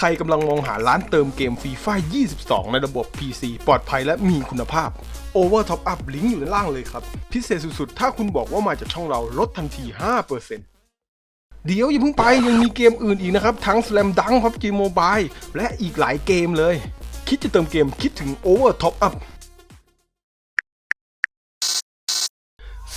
ใครกำลังมองหาร้านเติมเกมฟรีไฟ22 ในระบบ PC ปลอดภัยและมีคุณภาพ Over Top Up ลิงก์อยู่ด้านล่างเลยครับ พิเศษสุดๆ ถ้าคุณบอกว่ามาจากช่องเราลดทันที 5%เดี๋ยวอย่าเพิ่งไปยังมีเกมอื่นอีกนะครับ ทั้ง Slam Dunk PUBG Mobile และอีกหลายเกมเลย คิดจะเติมเกมคิดถึง Over Top Up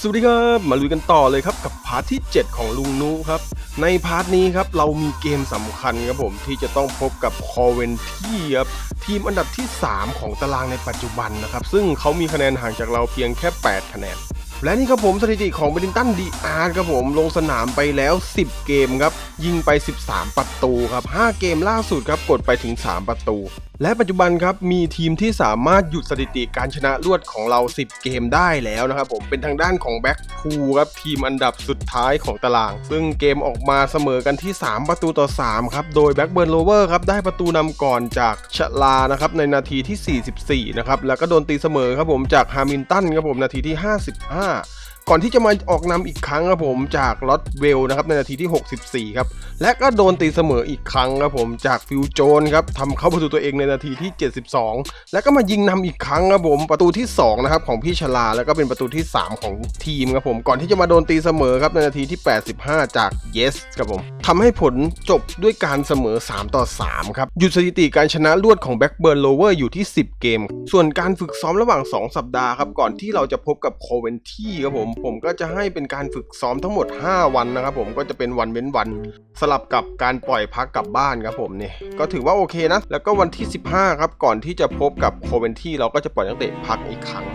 สวัสดีครับมาลุยกันต่อเลยครับกับพาร์ทที่ 7 ของลุงนูครับ ในพาร์ทนี้ครับเรามีเกมสำคัญครับผมที่จะต้องพบกับคอเวนที่ครับทีมอันดับที่ 3 ของตารางในปัจจุบันนะครับ ซึ่งเขามีคะแนนห่างจากเราเพียงแค่ 8 คะแนน และนี่ครับผมสถิติของเบลินตันดีอาร์ครับผมลงสนามไปแล้ว 10 เกมครับยิงไป 13 ประตูครับ 5 เกมล่าสุดครับกดไปถึง 3 ประตู และปัจจุบันครับมีทีมที่สามารถหยุดสถิติการชนะรวดของเรา 10 เกมได้แล้วนะครับผมเป็นทางด้านของแบ็กพูครับทีมอันดับสุดท้ายของตาราง ซึ่งเกมออกมาเสมอกันที่ 3 ประตูต่อ 3 ครับ โดยแบ็กเบิร์นโลเวอร์ครับได้ประตูนำก่อนจากชลานะครับในนาทีที่ 44 นะครับแล้วก็โดนตีเสมอครับผมจากฮามิลตันครับผมนาทีที่ 55ก่อนที่จะมาออกนำอีกครั้งครับผมจากลอตเวลนะครับในนาทีที่ 64 ครับ และก็โดนตีเสมออีกครั้งครับผมจากฟิวโจนครับทำเข้าประตูตัวเองในนาทีที่ 72 แล้วก็มายิงนำอีกครั้งครับผมประตูที่2นะครับของพี่ชลาแล้วก็เป็นประตูที่ 3 ของทีมครับผมก่อนที่จะมาโดนตีเสมอครับในนาทีที่ 85 จากเยสครับผมทำให้ผลจบด้วยการเสมอ 3 ต่อ 3 ครับ หยุดสถิติการชนะรวดของแบ็กเบิร์นโลเวอร์อยู่ที่ 10 เกม ส่วนการฝึกซ้อมระหว่าง 2 สัปดาห์ครับ ก่อนที่เราจะพบกับโคเวนที่ครับผม ผมก็จะให้เป็นการฝึกซ้อมทั้งหมด 5 วันนะครับผมก็จะเป็นวันเว้นวัน สลับกับการปล่อยพักกลับบ้านครับผมเนี่ยก็ถือว่าโอเคนะ แล้วก็วันที่ 15 ครับก่อนที่จะพบกับโคเวนที่เราก็จะปล่อยนักเตะพักอีกครั้ง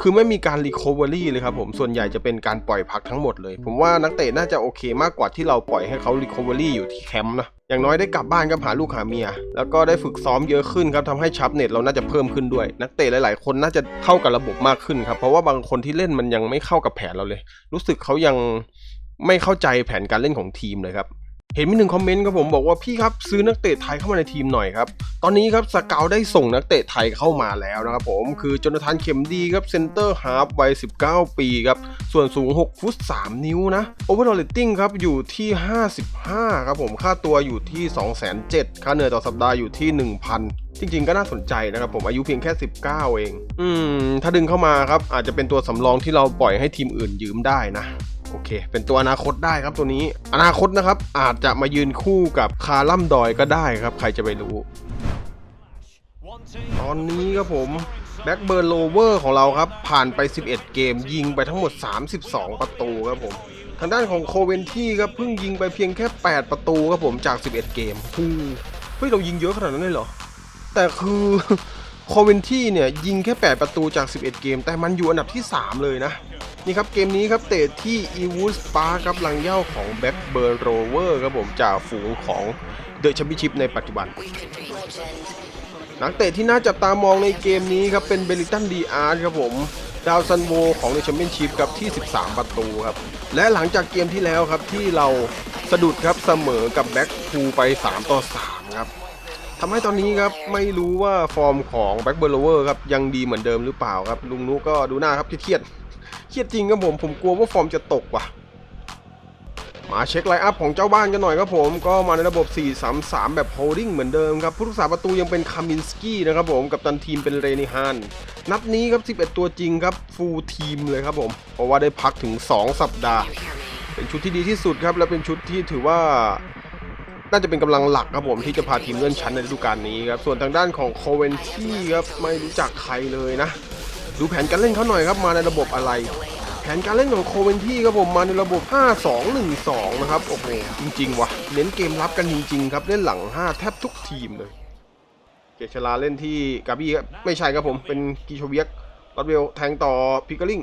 คือไม่มีการรีค o เวอรี่เลยครับผม ส่วนใหญ่จะเป็นการปล่อยพักทั้งหมดเลย ผมว่านักเตะน่าจะโอเคมากกว่าที่เราปล่อยให้เขารีค o เวอรี่อยู่ที่แคมป์นะ อย่างน้อยได้กลับบ้านกับหาลูกหาเมีย แล้วก็ได้ฝึกซ้อมเยอะขึ้นครับทำให้ชับเน็ตเราน่าจะเพิ่มขึ้นด้วย นักเตะหลายๆ คนน่าจะเข้ากับระบบมากขึ้นครับ เพราะว่าบางคนที่เล่นมันยังไม่เข้ากับแผนเราเลย รู้สึกเขายังไม่เข้าใจแผนการเล่นของทีมเลยครับ เห็นมีหนึ่งคอมเมนต์ครับผมบอกว่าพี่ครับซื้อนักเตะไทยเข้ามาในทีมหน่อยครับ ตอนนี้ครับสกาวได้ส่งนักเตะไทยเข้ามาแล้วนะครับผมคือจนทานเข็มดีครับเซนเตอร์ฮาร์ฟวัย 19 ปีครับ ส่วนสูง 6 ฟุต 3 นิ้วนะโอเวอร์ l อ t ติ้งครับอยู่ที่ 55 ครับผมค่าตัวอยู่ที่ 207ค่าเหนื่อยต่อสัปดาห์อยู่ที่ 1,000จริงๆ ก็น่าสนใจนะครับผมอายุเพียงแค่ 19 เอง อืม ถ้าดึงเข้ามาครับ อาจจะเป็นตัวสำรองที่เราปล่อยให้ทีมอื่นยืมได้นะ โอเค เป็นตัวอนาคตได้ครับตัวนี้ อนาคตนะครับ อาจจะมายืนคู่กับคาลัมดอยก็ได้ครับ ใครจะไปรู้ ตอนนี้ครับผมแบ็กเบิร์นโลเวอร์ของเราครับ ผ่านไป 11 เกมยิงไปทั้งหมด 32 ประตูครับผม ทางด้านของโคเวนที่ครับเพิ่งยิงไปเพียงแค่ 8 ประตูครับผมจาก 11 เกมฮูเฮ้ยเรายิงเยอะขนาดนั้นเลยเหรอ แต่คือโคเวนที่เนี่ยยิงแค่ 8 ประตูจาก 11 เกม แต่มันอยู่อันดับที่ 3 เลยนะ นี่ครับเกมนี้ครับเตะที่อีวูสปาร์ครับหลังเหย่าของแบ็กเบิร์โรเวอร์ครับผมจากฝูงของเดอะแชมเปี้ยนชิพในปัจจุบัน นักเตะที่น่าจับตามองในเกมนี้ครับเป็นเบลิตันดีอาร์ครับผมดาวซันโวของเดอะแชมเปี้ยนชิพครับที่ 13 ประตูครับ และหลังจากเกมที่แล้วครับที่เราสะดุดครับเสมอกับแบ็กพูไป 3 ต่อ 3 ครับทำให้ตอนนี้ครับไม่รู้ว่าฟอร์มของแบ็กเบอร์โลเวอร์ครับยังดีเหมือนเดิมหรือเปล่าครับลุงนุก็ดูหน้าครับเครียด เครียดจริงครับผม ผมกลัวว่าฟอร์มจะตกว่ะ มาเช็คไลน์อัพของเจ้าบ้านกันหน่อยครับผม ก็มาในระบบ 4-3-3 แบบโฮลดิ้งเหมือนเดิมครับ ผู้รักษาประตูยังเป็นคามินสกี้นะครับผม กับตันทีมเป็นเรนิฮานนัดนี้ครับ 11 ตัวจริงครับฟูลทีมเลยครับผม เพราะว่าได้พักถึง 2 สัปดาห์ เป็นชุดที่ดีที่สุดครับ และเป็นชุดที่ถือว่าน่าจะเป็นกำลังหลักครับผมที่จะพาทีมเลื่อนชั้นในฤดูกาลนี้ครับ ส่วนทางด้านของโคเวนที่ครับไม่รู้จักใครเลยนะ ดูแผนการเล่นเขาหน่อยครับมาในระบบอะไร แผนการเล่นของโคเวนที่ครับผมมาในระบบ 5-2-1-2 นะครับโอ้โหจริงๆวะเน้นเกมรับกันจริงๆครับเล่นหลัง 5 แทบทุกทีมเลย เกชลาเล่นที่กาบี้ครับไม่ใช่ครับผมเป็นกีโชเวียกรอดเวลแทงต่อพิกเกอร์ลิง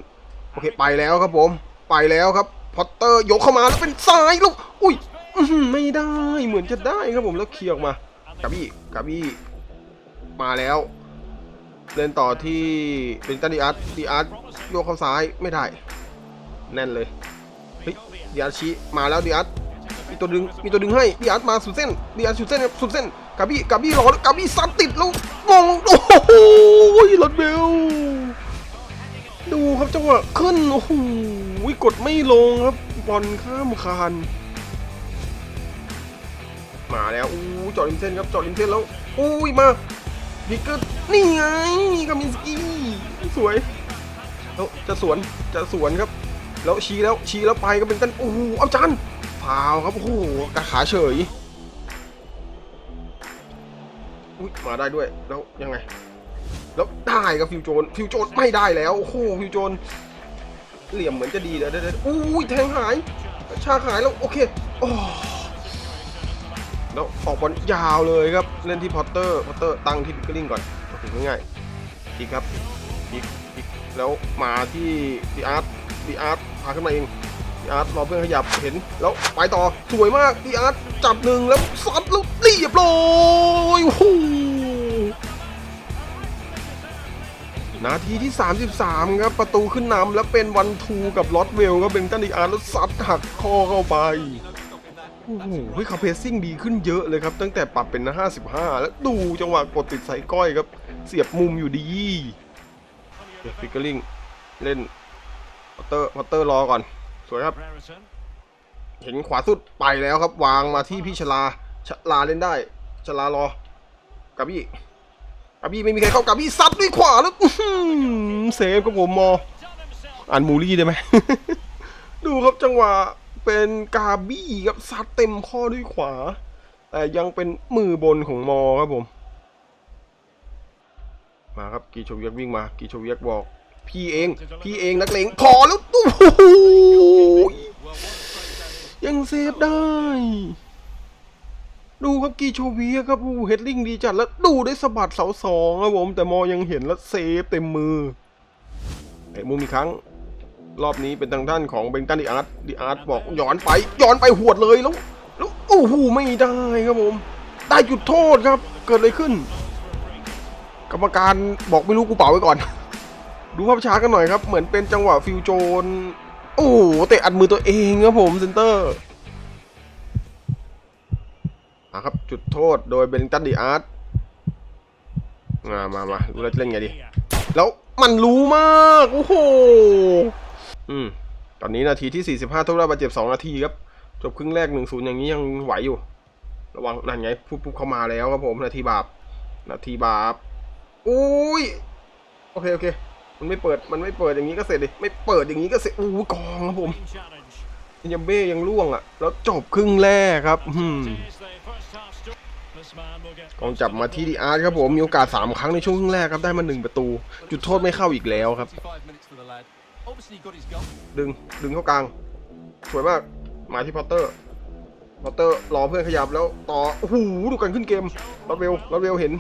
โอเคไปแล้วครับผมไปแล้วครับพอตเตอร์ยกเข้ามาแล้วเป็นซ้ายลูกอุ้ยไม่ได้เหมือนจะได้ครับผมแล้วเคลียร์ออกมากาบี้กาบี้มาแล้ว เล่นต่อที่เป็นตันดีอาร์ตดีอาร์ตโยกเข้าซ้ายไม่ได้แน่นเลยเฮ้ยดีอาร์ตชี้มาแล้วดีอาร์ตมีตัวดึงมีตัวดึงให้ดีอาร์ตมาสุดเส้นดีอาร์ตสุดเส้นสุดเส้นกาบี้กาบี้รอแล้วกาบี้ซัดติดแล้วมองโอ้โหรถเบลดูครับจังหวะขึ้นโอ้โหกดไม่ลงครับบอลข้ามคานมาแล้วอู้จอดริมเส้นครับจอดริมเส้นแล้วอุ้ยมาพิกเกอร์ นี่ไงกามินสกี้สวยแล้วจะสวนจะสวนครับ แล้วชี้แล้วชี้แล้วไปก็เป็นตันโอ้โหเอาจานฟาวครับโอ้โหกระขาเฉยอุ้ยมาได้ด้วยแล้วยังไง แล้วได้ครับฟิวโจนฟิวโจนไม่ได้แล้วโอ้โหฟิวโจนเหลี่ยมเหมือนจะดีเดี๋ยวเดี๋ยวเดี๋ยวอุ้ยแทงหายชาหายแล้วโอเคโอ้แล้วออกบอลยาวเลยครับ เล่นที่พอตเตอร์พอตเตอร์ตั้งที่พิกเกอร์ลิงก่อน ถึงง่ายๆอีกครับอีกอีกแล้วมาที่ดีอาร์ตดีอาร์ตพาขึ้นมาเองดีอาร์ตรอเพื่อนขยับเห็นแล้วไปต่อสวยมากดีอาร์ตจับหนึ่งแล้วซัดแล้วเรียบร้อยโอ้โหนาทีที่ 33 ครับประตูขึ้นนำแล้วเป็นวันทูกับลอตเวลก็เป็นตันดีอาร์แล้วซัดหักคอเข้าไปโอ้โหเฮ้ยเขาเพสซิ่งดีขึ้นเยอะเลยครับ ตั้งแต่ปรับเป็น 55 แล้วดูจังหวะกดติดใส่ก้อยครับ เสียบมุมอยู่ดีฟิกเกอร์ลิงเล่นพอตเตอร์พอตเตอร์รอก่อน สวยครับ เห็นขวาสุดไปแล้วครับ วางมาที่พี่ชลาชลาเล่นได้ ชลารอกับพี่กาบี้ไม่มีใครเข้ากาบี้ซัดด้วยขวาแล้วเซฟครับผมมออ่านมูรี่ได้ไหมดูครับจังหวะเป็นกาบี้ครับซัดเต็มข้อด้วยขวา แต่ยังเป็นมือบนของมอครับผม มาครับกีโชเวียกวิ่งมากีโชเวียกบอก พี่เอง พี่เองนักเลงพอแล้วโอ้โหยังเซฟได้ ดูครับกีโชเวียครับโอ้โหเฮดลิงดีจัดแล้วดูได้สะบัดเสาสองครับผมแต่มอยังเห็นแล้วเซฟเต็มมือเตะมุมอีกครั้งรอบนี้เป็นทางด้านของเบงตันดีอาร์ตดีอาร์ตบอกย้อนไปย้อนไปหวดเลยแล้วแล้วโอ้โหไม่ได้ครับผม ได้จุดโทษครับ เกิดอะไรขึ้น กรรมการบอกไม่รู้กูเป่าไว้ก่อน ดูภาพช้ากันหน่อยครับ เหมือนเป็นจังหวะฟิวโจน โอ้โหเตะอัดมือตัวเองครับผมเซนเตอร์มาครับจุดโทษโดยเบลิงตันดีอาร์ตมามามาดูแล้วจะเล่นไงดี แล้วมันรู้มาก โอ้โห อืม ตอนนี้นาทีที่ 45ทุกรอบบาดเจ็บ 2 นาทีครับ จบครึ่งแรก 1-0 อย่างนี้ยังไหวอยู่ ระวังนั่นไง ปุ๊บปุ๊บเข้ามาแล้วครับผม นาทีบาป นาทีบาป อุ้ยโอเคโอเค มันไม่เปิดมันไม่เปิดอย่างนี้ก็เสร็จดิไม่เปิดอย่างนี้ก็เสร็จอู้กองครับผมยังเบ้ยังล่วงอะ แล้วจบครึ่งแรกครับอืมกองจับมาที่ดีอาร์ครับผม มีโอกาส 3 ครั้งในช่วงครึ่งแรกครับได้มา 1 ประตู จุดโทษไม่เข้าอีกแล้วครับ ดึงดึงเข้ากลาง สวยมาก มาที่พอตเตอร์พอตเตอร์รอเพื่อนขยับแล้วต่อโอ้โหดูกันขึ้นเกมรอดเวลรอดเวลเห็น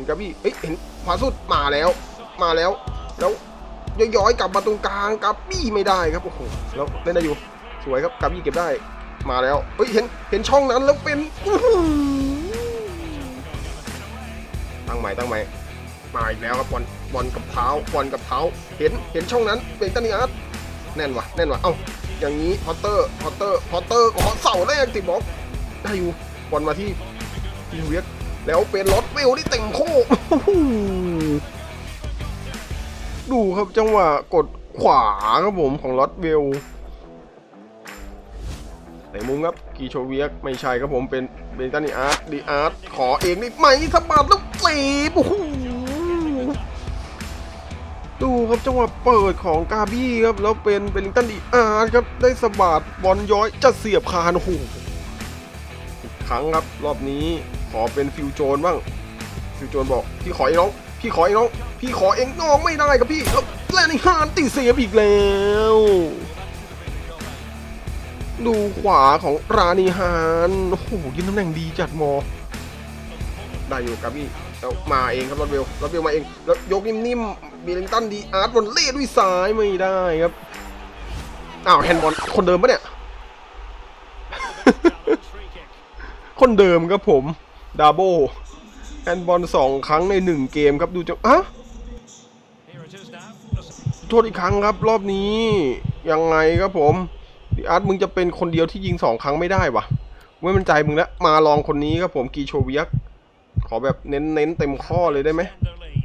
ห็นกับบี้เอ้ยเห็นขวาสุดมาแล้ว มาแล้ว แล้วย้อยๆกลับมาตรงกลางกับบี้ไม่ได้ครับโอ้โหแล้วเล่นได้อยู่สวยครับกับบี้เก็บได้มาแล้วเฮ้ยเห็นเห็นช่องนั้นแล้วเป็นตั้งใหม่ตั้งใหม่มาอีกแล้วครับบอลบอลกับเท้าบอลกับเท้า เห็นเห็นช่องนั้นเบรกตันนีอาร์ตแน่นวะแน่นวะเอ้าอย่างนี้พอตเตอร์พอตเตอร์พอตเตอร์ขอเสาแรกติดบล็อกได้อยู่บอลมาที่ทีเวียก แล้วเป็นรถเวลที่เต็มโค้ดูครับจังหวะกดขวาครับผมของรถเวลไหนมุมครับกีโชเวียกไม่ใช่ครับผมเป็นเบนตันนีอาร์ตดีอาร์ตขอเองนี่ไหมสะบัดแล้วเสีบโอ้โหดูครับจังหวะเปิดของกาบี้ครับแล้วเป็นเบลิงตันดีอาร์ตครับได้สะบัดบอลย้อยจะเสียบคานโอ้โหครั้งครับรอบนี้ ขอเป็นฟิวโจนบ้าง ฟิวโจนบอก พี่ขอเองน้อง พี่ขอเองน้อง พี่ขอเองน้องไม่ได้ครับพี่แล้วแลนด์ฮานติเสียอีกแล้ว ดูขวาของรานีฮานโอ้โหยืนตำแหน่งดีจัดมอ ได้อยู่ครับพี่แล้วมาเองครับรถเวลรถเวลมาเอง แล้วยกนิ่มๆบีลิงตันดีอาร์ตบอลเล่ด้วยซ้ายไม่ได้ครับ อ้าวแฮนด์บอลคนเดิมปะเนี่ย คนเดิมครับผม ดาโบแฮนบอลสองครั้งในหนึ่งเกมครับดูจังอะโทษอีกครั้งครับ รอบนี้ ยังไงครับผมดิอาร์ตมึงจะเป็นคนเดียวที่ยิงสองครั้งไม่ได้วะไม่มั่นใจมึงแล้วมาลองคนนี้ครับผมกีโชเวียกขอแบบเน้นเน้นๆเต็มข้อเลยได้ไหม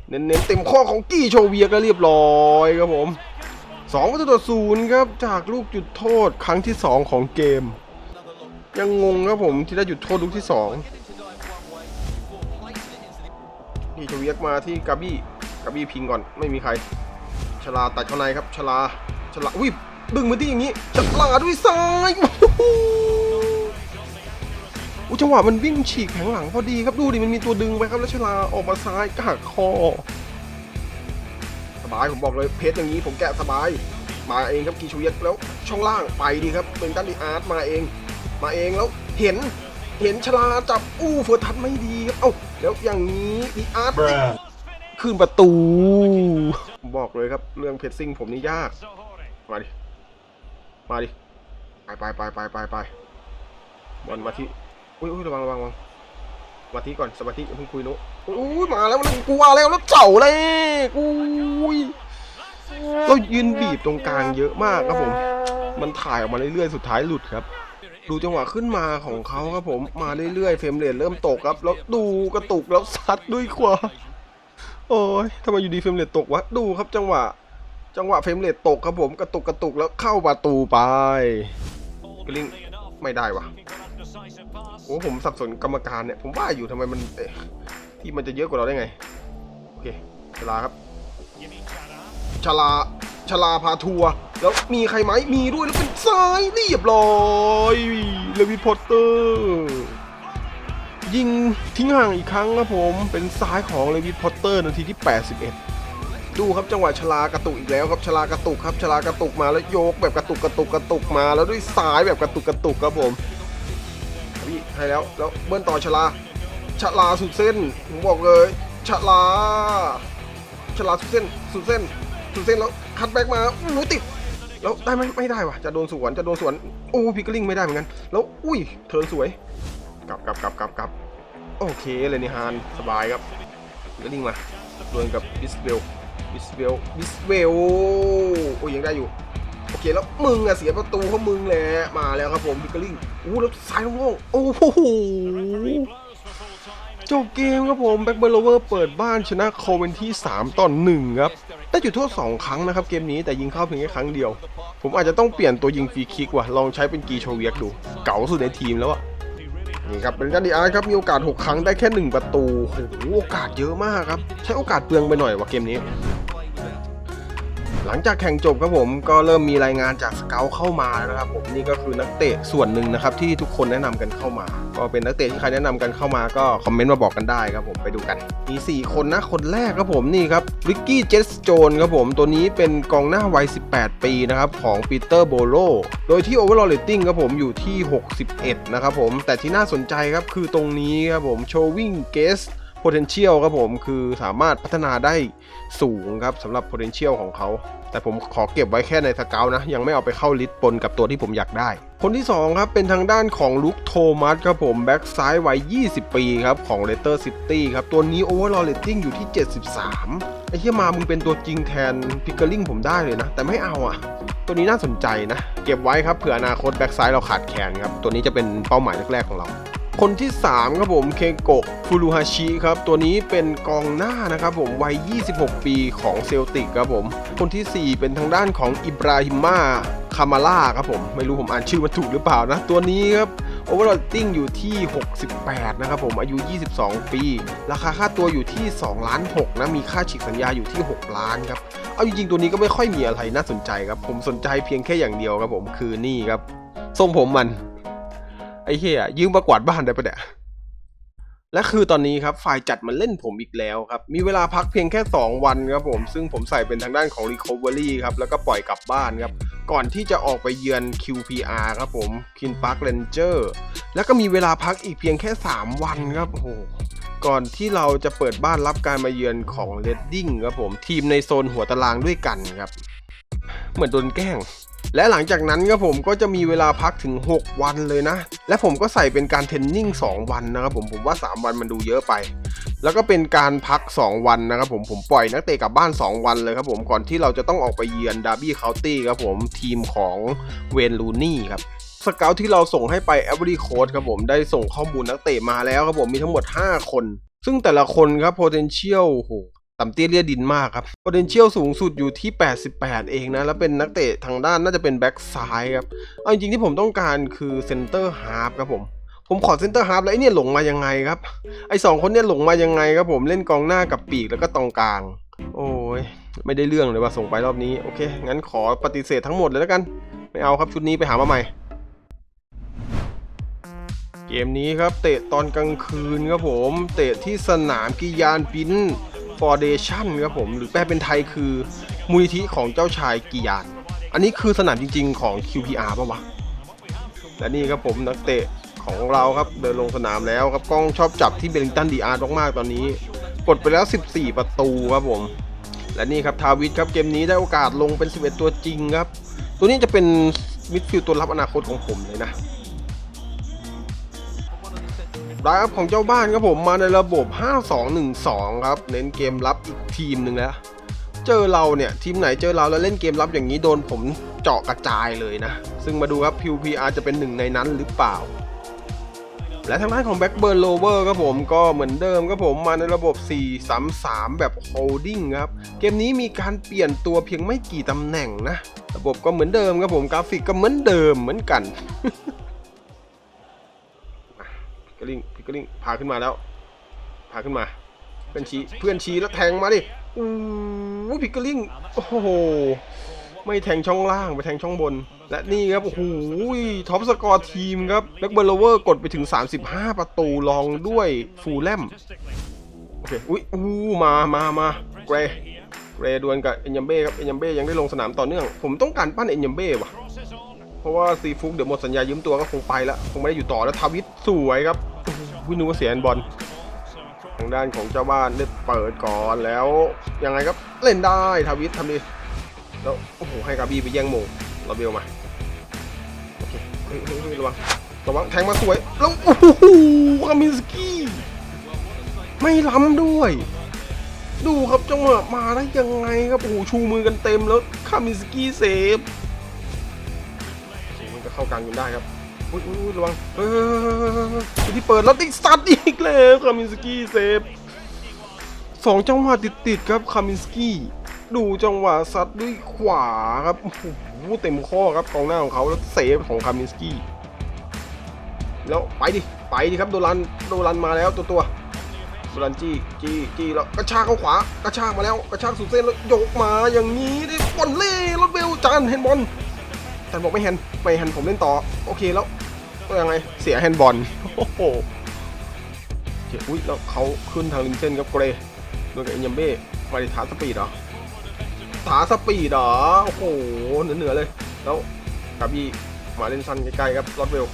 เน้นเน้นๆเต็มข้อของกีโชเวียกก็เรียบร้อยครับผมสองประตูต่อศูนย์ครับจากลูกจุดโทษครั้งที่สองของเกม ยังงงครับผมที่ได้หยุดโทษลูกที่สอง นี่จะเวียกมาที่กาบี้กาบี้พิงก่อนไม่มีใครชลาตัดเข้าในครับชลาชลาอุ้ยดึงมาที่อย่างนี้ชลาด้วยซ้ายโอ้โหอุ๊ยจังหวะมันวิ่งฉีกแผงหลังพอดีครับดูดิมันมีตัวดึงไปครับแล้วชลาออกมาซ้ายกหักคอ สบายผมบอกเลยเพชรอย่างนี้ผมแกะสบาย มาเองครับกีชูเยกแล้วช่องล่างไปดีครับเป็นดันดีอาร์ตมาเอง มาเองแล้วเห็นเห็นชลาจับอู้เฟิร์ทันไม่ดีครับเอ้า แล้วอย่างนี้ดีอาร์ตขึ้นประตูผมบอกเลยครับเรื่องเพชรซิ่งผมนี่ยาก มาดิ มาดิ ไปไปไปไปไปไปบอลมาที่อุ้ยอุ้ยระวังระวังระวังสมาธิก่อนสมาธิอย่าเพิ่งคุยนุอุ้ยมาแล้วมันกลัวแล้วแล้วเจ้าเลยอุ้ยเรายืนบีบตรงกลางเยอะมากครับผม มันถ่ายออกมาเรื่อยๆ สุดท้ายหลุดครับ ดูจังหวะขึ้นมาของเขาครับผมมาเรื่อยๆเฟรมเรทเริ่มตกครับ แล้วดูกระตุกแล้วซัดด้วยขวาโอ้ยทำไมอยู่ดีเฟรมเรทตกวะดูครับจังหวะ จังหวะเฟรมเรทตกครับผมกระตุกกระตุกแล้วเข้าประตูไปกลิงไม่ได้วะโอ้ผมสับสนกรรมการเนี่ยผมว่าอยู่ทำไมมันที่มันจะเยอะกว่าเราได้ไงโอเคชลาครับ ชลาชลาพาทัวร์แล้วมีใครไหมมีด้วยแล้วเป็นซ้ายเรียบร้อยเลวิพอตเตอร์ยิงทิ้งห่างอีกครั้งครับผมเป็นซ้ายของเลวิสพอตเตอร์นาทีที่ 81 ดูครับจังหวะชลากระตุกอีกแล้วครับชลากระตุกครับชลากระตุกมาแล้วโยกแบบกระตุกกระตุกกระตุกมาแล้วด้วยซ้ายแบบกระตุกกระตุกครับผมพี่ให้แล้วแล้วเบิ้ลต่อชลาชลาสุดเส้นผมบอกเลยชลาชลาสุดเส้นสุดเส้น สุดเส้นแล้วคัดแบ็กมาอู้ติดแล้วได้ไหมไม่ได้ว่ะจะโดนสวนจะโดนสวนโอ้พิกลิงไม่ได้เหมือนกัน แล้วอุ้ยเทิร์นสวยกลับกลับกลับกลับกลับโอเคเลยนี่ฮานสบายครับพิกลิงมาดวลกับบิสเวลบิสเวลบิสเวลโอ้ยยังได้อยู่โอเคแล้วมึงอะเสียประตูเพราะมึงแหละมาแล้วครับผมบิกลิงอู้แล้วซ้ายโล่งโอ้โหจบเกมครับผมแบ็กเบอร์โลเวอร์เปิดบ้านชนะโคเวนที่3ต่อ1ครับ ได้จุดโทษ2ครั้งนะครับเกมนี้แต่ยิงเข้าเพียงแค่ครั้งเดียว ผมอาจจะต้องเปลี่ยนตัวยิงฟรีคิกว่ะลองใช้เป็นกีโชเวียกดู เก๋าสุดในทีมแล้วอะนี่ครับเป็นการดีอาร์ครับมีโอกาส 6 ครั้งได้แค่ 1 ประตูโอ้โหโอกาสเยอะมากครับ ใช้โอกาสเปลืองไปหน่อยว่ะเกมนี้ หลังจากแข่งจบครับผมก็เริ่มมีรายงานจากสเกลเข้ามาแล้วนะครับผมนี่ก็คือนักเตะส่วนหนึ่งนะครับที่ทุกคนแนะนำกันเข้ามา ก็เป็นนักเตะที่ใครแนะนำกันเข้ามาก็คอมเมนต์มาบอกกันได้ครับผมไปดูกันมี 4 คนนะคนแรกครับผมนี่ครับริกกี้เจสโจนครับผมตัวนี้เป็นกองหน้าวัย 18 ปีนะครับของปีเตอร์โบโลโดยที่ overall rating ครับผมอยู่ที่ 61 นะครับผมแต่ที่น่าสนใจครับคือตรงนี้ครับผม showing guest potential ครับผมคือสามารถพัฒนาได้สูงครับสำหรับ potential ของเขา แต่ผมขอเก็บไว้แค่ในสเกลนะ ยังไม่เอาไปเข้าลิสต์ปนกับตัวที่ผมอยากได้ คนที่ 2 ครับ เป็นทางด้านของลุคโทมัสครับผมแบ็กซ้ายวัย 20 ปีครับของเลเตอร์ซิตี้ครับตัวนี้ overall rating อยู่ที่ 73 ไอ้เที่มามึงเป็นตัวจริงแทนพิกเกอร์ลิงผมได้เลยนะ แต่ไม่เอาอะตัวนี้น่าสนใจนะ เก็บไว้ครับเผื่ออนาคตแบ็กซ้ายเราขาดแคลนครับตัวนี้จะเป็นเป้าหมายแรกๆของเรา คนที่ 3 ครับผมเคโกะฟูรุฮาชิครับ ตัวนี้เป็นกองหน้านะครับผมวัย 26 ปีของเซลติกครับผม คนทีสี่ 4 เป็นทางด้านของอิบราฮิมาคามาล่าครับผม ไม่รู้ผมอ่านชื่อมันถูกหรือเปล่านะ ตัวนี้ครับโอเวอร์ a ติ้งอยู่ที่ 68 นะครับผม อายุ 22 ปี ราคาค่าตัวอยู่ที่ 2 ล้าน 6 นะ มีค่าฉีกสัญญาอยู่ที่ 6 ล้านครับ เอาจริงๆ ตัวนี้ก็ไม่ค่อยมีอะไรน่าสนใจครับ ผมสนใจเพียงแค่อย่างเดียวครับผม คือนี่ครับ ทรงผมมัน ไอ้เหี้ยยืมมากวาดบ้านได้ปะเนี่ยและคือตอนนี้ครับฝ่ายจัดมาเล่นผมอีกแล้วครับ มีเวลาพักเพียงแค่ 2 วันครับผม ซึ่งผมใส่เป็นทางด้านของ Recovery ครับ แล้วก็ปล่อยกลับบ้านครับ ก่อนที่จะออกไปเยือน QPR ครับผม Kin Park Ranger แล้วก็มีเวลาพักอีกเพียงแค่ 3 วันครับโอ้โหก่อนที่เราจะเปิดบ้านรับการมาเยือนของ Reading ครับผม ทีมในโซนหัวตารางด้วยกันครับ เหมือนโดนแกล้ง และหลังจากนั้นครับผมก็จะมีเวลาพักถึง 6 วันเลยนะ และผมก็ใส่เป็นการเทรนนิ่ง 2 วันนะครับผมผมว่า 3 วันมันดูเยอะไป แล้วก็เป็นการพัก 2 วันนะครับผมผมปล่อยนักเตะกลับบ้าน 2 วันเลยครับผมก่อนที่เราจะต้องออกไปเยือนดาร์บี้เคาน์ตี้ครับผมทีมของเวนลูนี่ครับสเกลที่เราส่งให้ไป e v e r y Coach ครับผมได้ส่งข้อมูลนักเตะมาแล้วครับผมมีทั้งหมด 5 คน ซึ่งแต่ละคนครับ potential โห ต่ำเตี้ยเลียดินมากครับ potential สูงสุดอยู่ที่ 88 เองนะ แล้วเป็นนักเตะทางด้านน่าจะเป็นแบ็กซ้ายครับ เอาจริงๆที่ผมต้องการคือเซนเตอร์ฮาร์ฟครับผม ผมขอเซนเตอร์ฮาร์ฟแล้วไอ้เนี่ยหลงมายังไงครับ ไอ้สองคนเนี่ยหลงมายังไงครับผมเล่นกองหน้ากับปีกแล้วก็ตรงกลาง โอ้ย ไม่ได้เรื่องเลยว่าส่งไปรอบนี้ โอเค งั้นขอปฏิเสธทั้งหมดเลยแล้วกัน ไม่เอาครับชุดนี้ไปหามาใหม่ เกมนี้ครับเตะตอนกลางคืนครับผม เตะที่สนามกิยานปิน ฟอร์เดชันครับผมหรือแปลเป็นไทยคือมูลนิธิของเจ้าชายกิยาน อันนี้คือสนามจริง ๆ ของ QPR ป่าวะและนี่ครับผมนักเตะของเราครับเดินลงสนามแล้วครับกล้องชอบจับที่เบลลิงตันดีอาร์มากๆตอนนี้ กดไปแล้ว 14 ประตูครับผม และนี่ครับทาวิทครับเกมนี้ได้โอกาสลงเป็น 11 ตัวจริงครับ ตัวนี้จะเป็นมิดฟิลด์ตัวรับอนาคตของผมเลยนะ รายอัพของเจ้าบ้านครับผมมาในระบบ 5-2-1-2 ครับ เน้นเกมรับอีกทีมหนึ่งแล้ว เจอเราเนี่ย ทีมไหนเจอเราแล้วเล่นเกมรับอย่างนี้โดนผมเจาะกระจายเลยนะ ซึ่งมาดูครับ PVR จะเป็นหนึ่งในนั้นหรือเปล่า และทางด้านของ Blackburn Rover ครับผมก็เหมือนเดิมครับผมมาในระบบ 4-3-3 แบบ holding ครับ เกมนี้มีการเปลี่ยนตัวเพียงไม่กี่ตำแหน่งนะ ระบบก็เหมือนเดิมครับผมกราฟิกก็เหมือนเดิมเหมือนกันพิ กลิงพิกลิงพาขึ้นมาแล้ว พาขึ้นมา เพื่อนชี้เพื่อนชี้แล้วแทงมาดิอู้พิกลิงโอ้โหไม่แทงช่องล่างไปแทงช่องบน และนี่ครับโอ้โหท็อปสกอร์ทีมครับแบ็กเบอร์โลเวอร์กดไปถึง 35 ประตูรองด้วยฟูลแลมโอเคอุ้ยอู้มามามาเกรเกรดวลกับเอ็นยัมเบ้ครับเอ็นยัมเบ้ยังได้ลงสนามต่อเนื่อง ผมต้องการปั้นเอ็นยัมเบ้ว่ะเพราะว่าซีฟุกเดี๋ยวหมดสัญญายืมตัวก็คงไปแล้วคงไม่ได้อยู่ต่อแล้วทาวิทสวยครับ วินูว่าเสียนบอลทางด้านของเจ้าบ้านได้เปิดก่อนแล้วยังไงครับเล่นได้ทวิททำดีแล้วโอ้โหให้กาบีไปแย่งโมงเราเบลมาโอเคเฮ้ยระวังระวังแทงมาสวยแล้วโอ้โหคามินสกี้ไม่ล้ำด้วย ดูครับจังหวะมาได้ยังไงครับโอ้โหชูมือกันเต็มแล้วคามินสกี้เซฟมันจะเข้ากลางยิงได้ครับ อุ้ยอุ้ยระวังเฮ้ยที่เปิดแล้วติดซัดอีกแล้วคามินสกี้เซฟสองจังหวะติดๆครับคามินสกี้ดูจังหวะซัดด้วยขวาครับโอ้โหเต็มข้อครับกองหน้าของเขาแล้วเซฟของคามินสกี้แล้วไปดิไปดิครับโดรันโดรันมาแล้วตัวตัวโดรันจี้จี้จี้แล้วกระชากเข้าขวากระชากมาแล้วกระชากสุดเส้นแล้วยกมาอย่างนี้ดิบอลเล่รถเบลจานแฮนบอลจานบอกไม่แฮนไม่แฮนผมเล่นต่อ โอเคแล้ว ยังไง เสียแฮนด์บอล โอ้โหโอเคอุ้ยแล้วเขาขึ้นทางริมเส้นครับเกรย์โดยกับเอ็นยัมเบ้มาดิฐานสปีดเหรอถาสปีดเหรอ โอ้โห เหนือเหนือๆเลย แล้วกาบี้มาเล่นสั้นใกล้ๆครับรอดเวล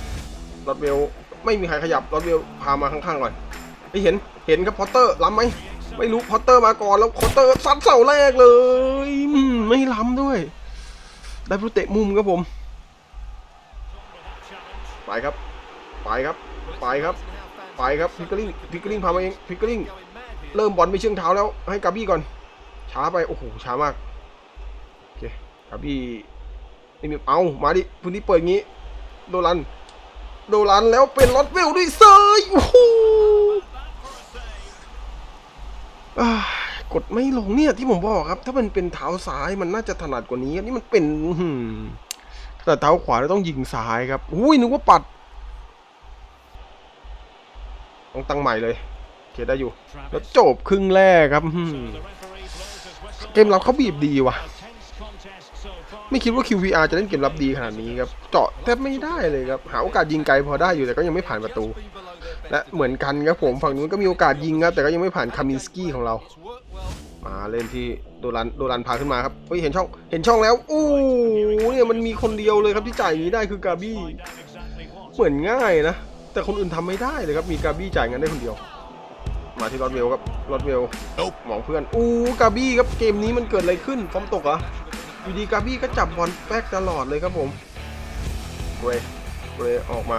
รอดเวลไม่มีใครขยับรอดเวลพามาข้างๆก่อนไม่เห็น เห็นครับพอตเตอร์ล้ำไหม ไม่รู้พอตเตอร์มาก่อนแล้วพอตเตอร์ซัดเสาแรกเลย ไม่ล้ำด้วย ได้ผู้เตะมุมครับผม ไปครับ ไปครับ ไปครับ ไปครับพิกกลิงพิกกลิงพามาเองพิกกลิงเริ่มบอลไปเชื่องเท้าแล้วให้กาบี้ก่อน ช้าไป โอ้โห ช้ามาก โอเคครับพี่นี่มีเอา มาดิพื้นที่เปิดงี้ โดรัน โดรันแล้วเป็นลอตเวลด้วยเซยโอ้โหอ่ากดไม่ลงเนี่ยที่ผมบอกครับ ถ้ามันเป็นเท้าซ้ายมันน่าจะถนัดกว่านี้ นี่มันเป็นอื แต่เท้าขวาต้องยิงซ้ายครับอุ้ยนึกว่าปัด ต้องตั้งใหม่เลยเคได้อยู่ แล้วจบครึ่งแรกครับเกมรับเขาบีบดีว่ะ ไม่คิดว่า QVR จะเล่นเกมรับดีขนาดนี้ครับ เจาะแทบไม่ได้เลยครับ หาโอกาสยิงไกลพอได้อยู่แต่ก็ยังไม่ผ่านประตู และเหมือนกันครับผมฝั่งนู้นก็มีโอกาสยิงครับแต่ก็ยังไม่ผ่านคามินสกี้ของเรา มาเล่นที่โดรันโดรันพาขึ้นมาครับเฮ้ยเห็นช่องเห็นช่องแล้วอู้เนี่ยมันมีคนเดียวเลยครับที่จ่ายอย่างนี้ได้คือกาบี้เหมือนง่ายนะ แต่คนอื่นทำไม่ได้เลยครับมีกาบี้จ่ายเงินได้คนเดียว มาที่รอดเวลครับรอดเวลหมองเพื่อนอู้กาบี้ครับเกมนี้มันเกิดอะไรขึ้นฟอร์มตกเหรออยู่ดีกาบี้ก็จับบอลแป๊กตลอดเลยครับผมเรย์เรย์ออกมา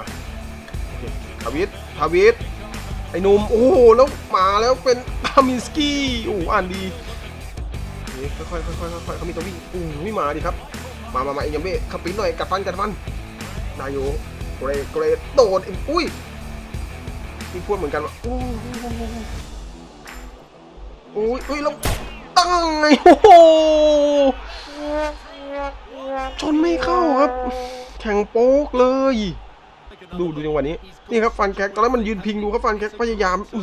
โอเคทาวิททาวิท ไอ้นุ่มโอ้โหแล้วมาแล้วเป็นทามินสกี้โอ้อ่านดีนี่ค่อยๆค่อยๆค่อยๆเขามีตัววิ่งอู้ไม่มาดิครับ มามามาเอ็นยังเบ้ขับปิ้นหน่อยกัดฟันกัดฟันได้อยู่เกรย์เกรย์โดดอ,อุ้ยมีพูดเหมือนกันว่าอู้หูโอ้ยเอ้ยแล้วตั้งไงโอ้โหชนไม่เข้าครับ แข่งโป๊กเลย ดูดูจังหวะนี้ นี่ครับฟันแคกตอนแรกมันยืนพิงดูครับฟันแคกพยายามอื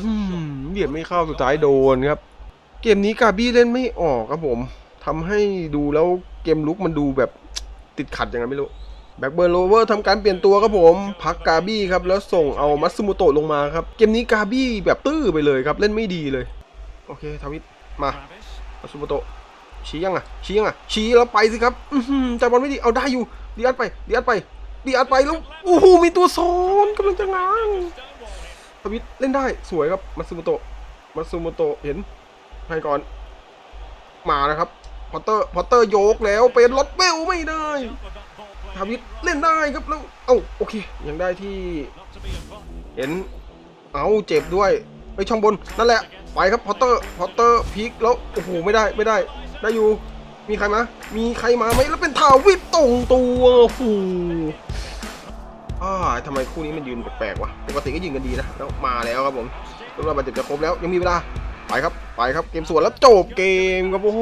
เหยียบไม่เข้าสุดท้ายโดนครับ เกมนี้กาบี้เล่นไม่ออกครับผมทำให้ดูแล้วเกมลุกมันดูแบบติดขัดยังไงไม่รู้แบ็กเบิร์นโรเวอร์ทำการเปลี่ยนตัวครับผม พักกาบี้ครับ แล้วส่งเอามัตสึโมโตะลงมาครับ เกมนี้กาบี้แบบตื้อไปเลยครับ เล่นไม่ดีเลย โอเค ทวิตมามัตสึโมโตะชี้ยังอะชี้ยังอะชี้แล้วไปสิครับอือหือจับบอลไม่ดีเอาได้อยู่ดีอัดไปดีอัดไป ดีอัดไปแล้วโอ้โหมีตัวซ้อนกำลังจะง้างทวิตเล่นได้สวยครับมัตสึโมโตะมัตสึโมโตะเห็นให้ก่อนมานะครับพอตเตอร์พอตเตอร์โยกแล้วเป็นรถเบลไม่ได้ทาวิทเล่นได้ครับแล้วเอ้าโอเค ยังได้ที่ เห็น เอาเจ็บด้วยไปช่องบนนั่นแหละไปครับพอตเตอร์พอตเตอร์พลิกแล้วโอ้โหไม่ได้ไม่ได้ ได้อยู่มีใครมา มีใครมาไหมแล้วเป็นทาวิทตรงตัวโอ้โห อ่าทำไมคู่นี้มันยืนแปลกๆวะปกติก็ยืนกันดีนะแล้วมาแล้วครับผมตัวเราบาดเจ็บจะครบแล้วยังมีเวลาไปครับไปครับเกมสวนแล้วจบเกมครับโอ้โห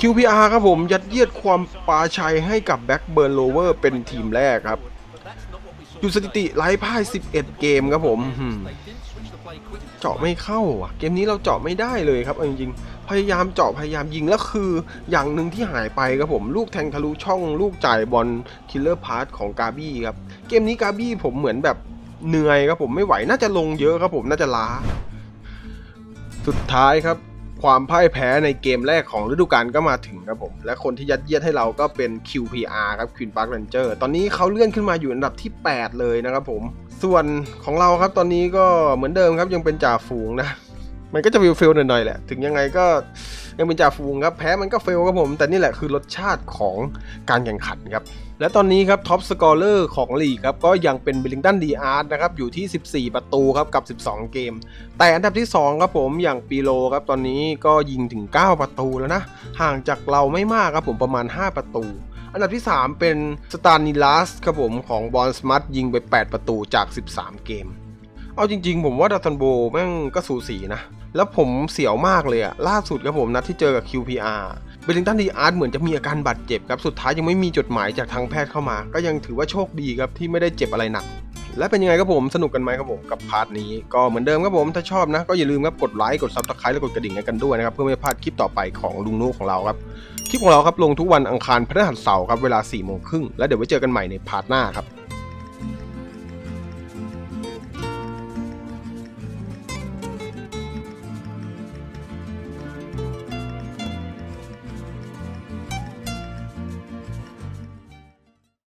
QPR ครับผมยัดเยียดความปาชัยให้กับแบ็กเบิร์นโลเวอร์เป็นทีมแรกครับอยู่สถิติไร้พ่าย 11 เกมครับผมหืมเจาะไม่เข้าอะ เกมนี้เราเจาะไม่ได้เลยครับเอาจริงๆ พยายามเจาะพยายามยิงแล้วคืออย่างหนึ่งที่หายไปครับผมลูกแทงทะลุช่องลูกจ่ายบอลคิลเลอร์พาร์ทของกาบี้ครับเกมนี้กาบี้ผมเหมือนแบบเหนื่อยครับผมไม่ไหวน่าจะลงเยอะครับผมน่าจะล้า สุดท้ายครับความพ่ายแพ้ในเกมแรกของฤดูกาลก็มาถึงครับผม และคนที่ยัดเยียดให้เราก็เป็น QPR ครับ Queen Park Ranger ตอนนี้เขาเลื่อนขึ้นมาอยู่อันดับที่ 8 เลยนะครับผม ส่วนของเราครับตอนนี้ก็เหมือนเดิมครับยังเป็นจ่าฝูงนะ มันก็จะฟิลฟิลหน่อยๆแหละ ถึงยังไงก็ยังเป็นจ่าฝูงครับ แพ้มันก็เฟลครับผม แต่นี่แหละคือรสชาติของการแข่งขันครับ และตอนนี้ครับท็อปสกอร์เลอร์ของลีกครับ ก็ยังเป็นบิลลิงตันดีอาร์ตนะครับ อยู่ที่ 14 ประตูครับ กับ 12 เกม แต่อันดับที่ 2 ครับผมอย่างปีโลครับ ตอนนี้ก็ยิงถึง 9 ประตูแล้วนะ ห่างจากเราไม่มากครับผมประมาณ 5 ประตูอันดับที่ 3 เป็นสตานิลัสครับผมของบอลสมัตยิงไป 8 ประตูจาก 13 เกม เอาจริง ๆ ผมว่าดัตตันโบแม่งก็สูสีนะ แล้วผมเสียวมากเลยอะล่าสุดครับผมนัดที่เจอกับ QPR เบลลิงตันดีอาร์ตเหมือนจะมีอาการบาดเจ็บครับ สุดท้ายยังไม่มีจดหมายจากทางแพทย์เข้ามา ก็ยังถือว่าโชคดีครับที่ไม่ได้เจ็บอะไรหนัก และเป็นยังไงครับผมสนุกกันไหมครับผมกับพาร์ทนี้ก็เหมือนเดิมครับผมถ้าชอบนะ ก็อย่าลืมครับกดไลค์กดซับสไครต์และกดกระดิ่งให้กันด้วยนะครับเพื่อไม่พลาดคลิปต่อไปของลุงนุของเราครับคลิปของเราครับลงทุกวันอังคารพฤหัสเสาร์ครับเวลา4ี่โมงครึ่งแล้วเดี๋ยวไว้เจอกันใหม่ในพาร์ทหน้าครับ